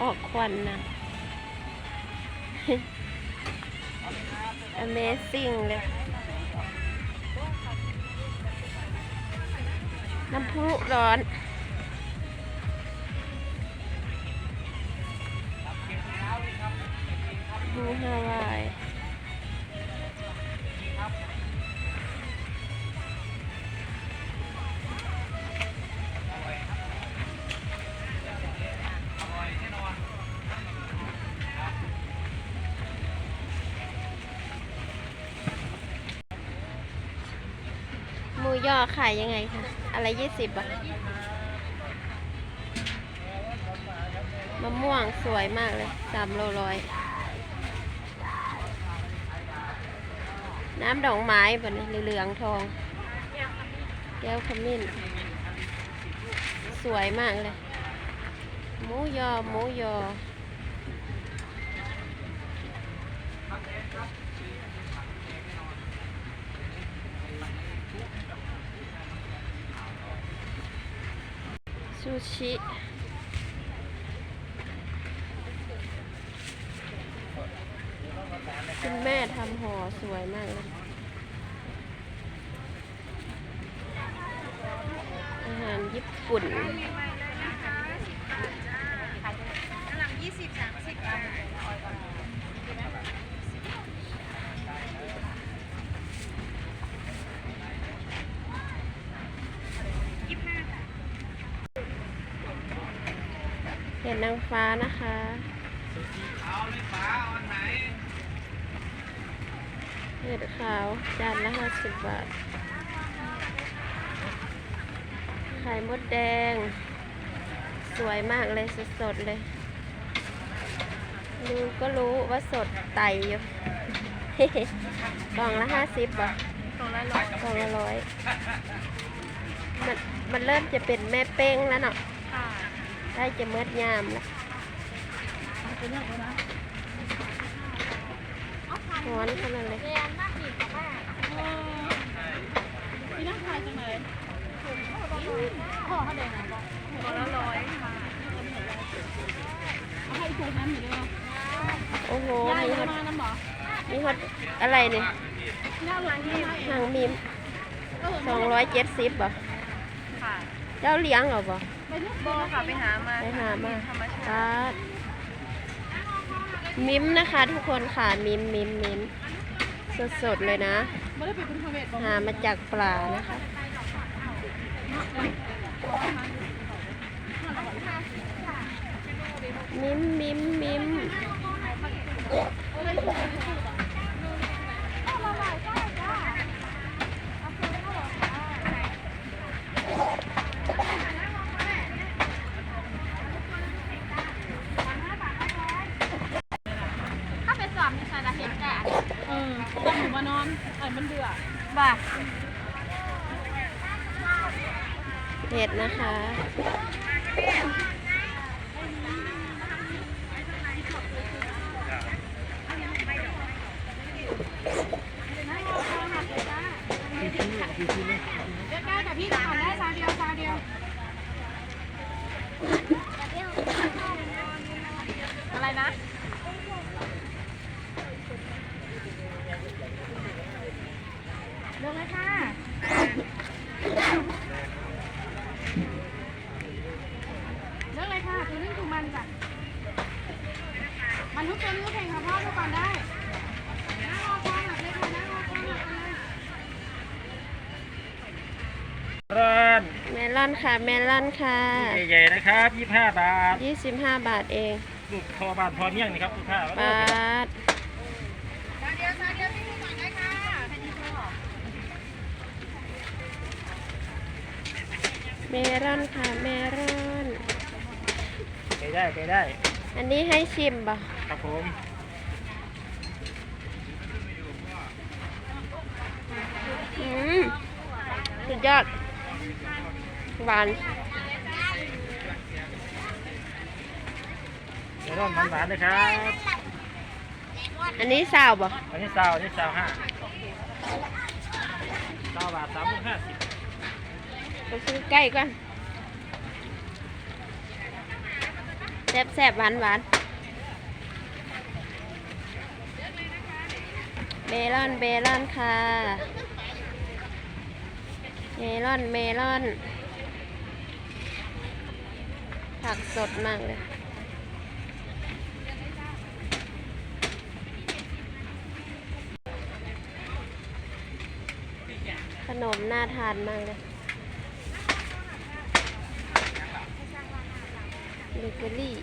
ออกควันนะ Amazing เลย น้ำพุร้อนดูฮาวาย ย่อขายยังไงคะอะไรยี่สิบอะมะม่วงสวยมากเลยสามโลร้อยน้ำดอกไม้แบบนี้เหลืองทอง แก้วขมิ้น สวยมากเลยหมูยอหมูยอ ซู ชิ คุณแม่ทำห่อสวยมากเลยอาหารญี่ปุ่น กำลังยี่สิบสามสิบค่ะ เห็ดนางฟ้านะคะเห็ดขาวจานละห้าสิบบาท ไข่มดแดง สวยมากเลยสดๆเลย ดูก็รู้ว่าสดไตอยู่กล่องละห้าสิบบ่กล่องละร้อยกล่องละร้อยมันมันเริ่มจะเป็นแม่เป้งแล้วเนาะ ใกล้จะเมิดยามแล้วร้อนขนาดเลยเรียนมากอีกกับแม่พี่นั่งทายจังเลยพ่อเขาเดินไหนบอกกล่องละร้อยค่ะเอาให้ถูกน้ำอยู่ด้วยโอ้โหยายมีฮอมาตน้ำบอกมีฮอตอะไรเนี่ยหน้าหลังนี่หางมิมสองร้อยเจ็ดสิบบ่ค่ะเจ้าเลี้ยงเหรอบ่ โบค่ะไปหามาไปหามาธรรมชาปาติดมิมนะคะทุกคนค่ะมิมมิมมิมสดๆเลยนะไม่ได้เป็นคุณพเวทบอกหามาจากปลานะคะมิมมิมมิม ถ้าเป็นสามในสายละเห็นแก่เออต้องอยู่มานอนเอ้ยมันเบื่อบ่า เห็ดนะคะใกล้ๆกับพี่ถามได้ซาเดียวซาเดียวอะไรนะ เรื่องเลยค่ะเรื่องเลยค่ะตัวนี้ถูกมันจ้ะมันทุกตัวนี้เพลงค่ะพ่อทุกก่อนได้นั่งรอฟังหลับเลยค่ะนั่งรอฟังหลับเลย ร้อน เม ลอนค่ะเมลอนค่ะใหญ่ๆนะครับ25 บาท 25 บาทเองลูกคอบานพอเมี่ยงนี่ครับลูกค้าบาทซาเดียวซาเดียวพี่ก่อนได้ค่ะเมลอนค่ะเมลอนไปได้ไปได้ อันนี้ให้ชิมป่ะครับผมอืมสุดยอด หวานเมลอนหวานๆเลยครับ อันนี้ซาวป่ะอันนี้ซาวอันนี้ซาวห้าซาวบาทสามลูกห้าสิบไปซื้อใกล้ก่อนซ่บแซ่บหวานหวานเมลอนเมลอนค่ะ เมลอนเมลอน ผักสดมากเลยขนมน่าทานมากเลยเบเกอรี่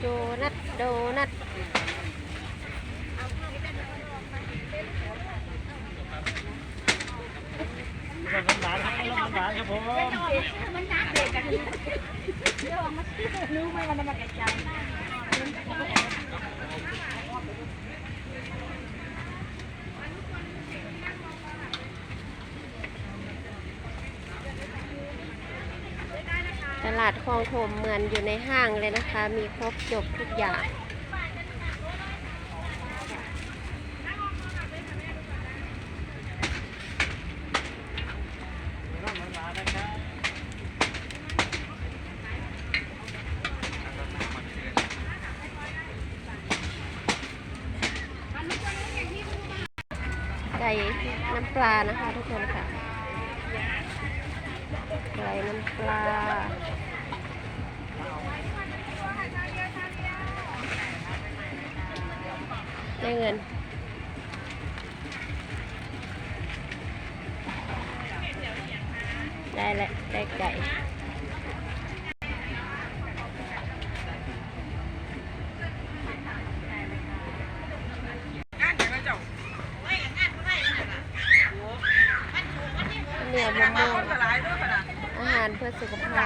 โดนัทโดนัท รสหวาน ครับรสหวานครับผมตลาดคลองโถมเหมือนอยู่ในห้างเลยนะคะ มีครบจบทุกอย่าง รสหวานนะครับ ไก่น้ำ ปลานะคะทุกคนค่ะไก่น้ำปลาได้เงินได้แล้วได้ไก่ เหนียวมะม่วงอาหารเพื่อสุขภาพ เขาขายของกันหนาโรงเรียนไปหอดผู้หนาตลาดก็คนหลายมากเลยหลายแล้วเฮ้ยคนเอามาเบิ่งย่างเอาพ วกกล่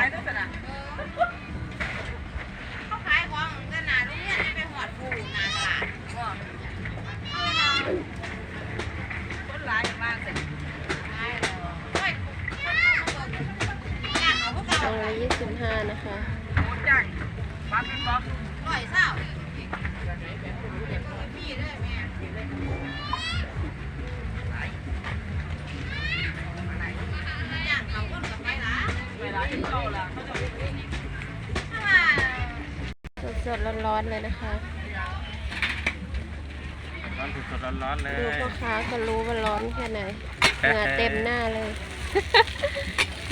เราองละยี่สิบห้านะคะจ้างปลาเป็นบอกร้อยเศร้าพี่เลยแม่ย่างเขาคนกับไปละเวลาที่เขาละเขาจะถ้าว่า สดๆร้อนๆเลยนะคะร้อนสดๆร้อนๆเลดูยพ่อค้าก็รู้ว่าร้อนแค่ไหนเหงื่อเต็มหน้าเลย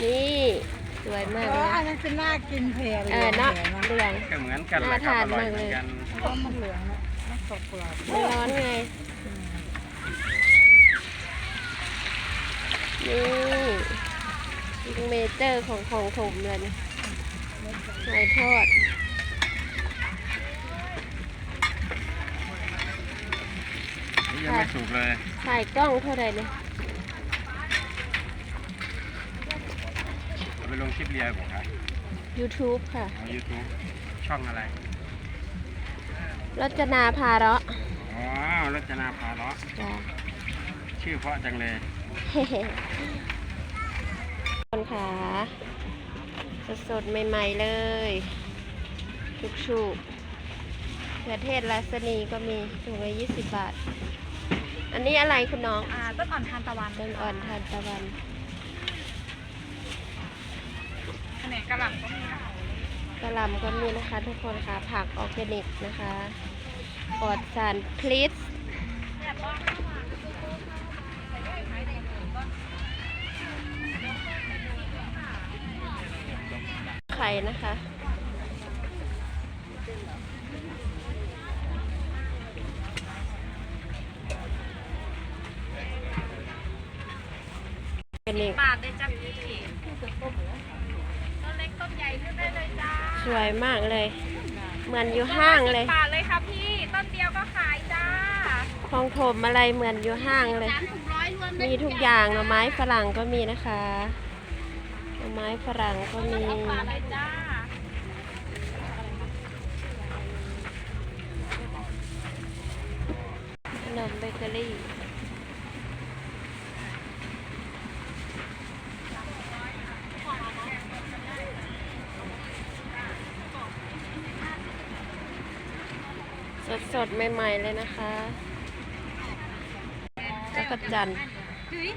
นี่สวยมากเพเลราะยอันนั้นเป็นหน้ากินเผ็ดเออเนาะเหลืองก็เหมือนกันแหละครับอร่อยเหมือนกันก็มันเหลืองนะไม่สดกว่าไม่ร้อนไงนี่ ซิกเมเจอร์ของของผมเลยนะหอยทอดนี่ยังไม่สุกเลยถ่ายกล้องเท่าไหร่เนี่ยเอาไปลงคลิปเรียบอกครับ YouTube ค่ะ เอายูทูบช่องอะไร รจนาพาเราะอ๋อรัชนาพาเลาะจ้ะ ชื่อเพราะจังเลย คนขาสดๆใหม่ ๆ เลยทุกชูกเขือเทศราสนีก็มีถุงละยี่สิบบาท อันนี้อะไรคุณน้องอ่าต้นอ่อนทานตะวันต้นอ่อนทานตะวันแผนกกระหล่ำก็มีนะคะกระหลำก็มีนะคะ ทุกคนค่ะผักออร์แกนิกนะคะปลอดสารพลิษ ไข่นะคะออร์แกนิกบาทเลยจ้ะพี่ต้นเล็กต้นใหญ่ขึ้นได้เลยจ้าสวยมากเลย เหมือนอยู่ห้างเลย บาทเลยค่ะพี่ ต้นเดียวก็ขายจ้าคลองถมอะไรเหมือนอยู่ห้างเลย สามถุงร้อยรวมมีทุกอย่างหน่อไม้ฝรั่งก็มีนะคะหน่อ ไม้ฝรั่งก็มีบาทเลยจ้าขนมเบเกอรี่สดๆใหม่ ๆ เลยนะคะ แล้วก็จันทร์เฮ้ย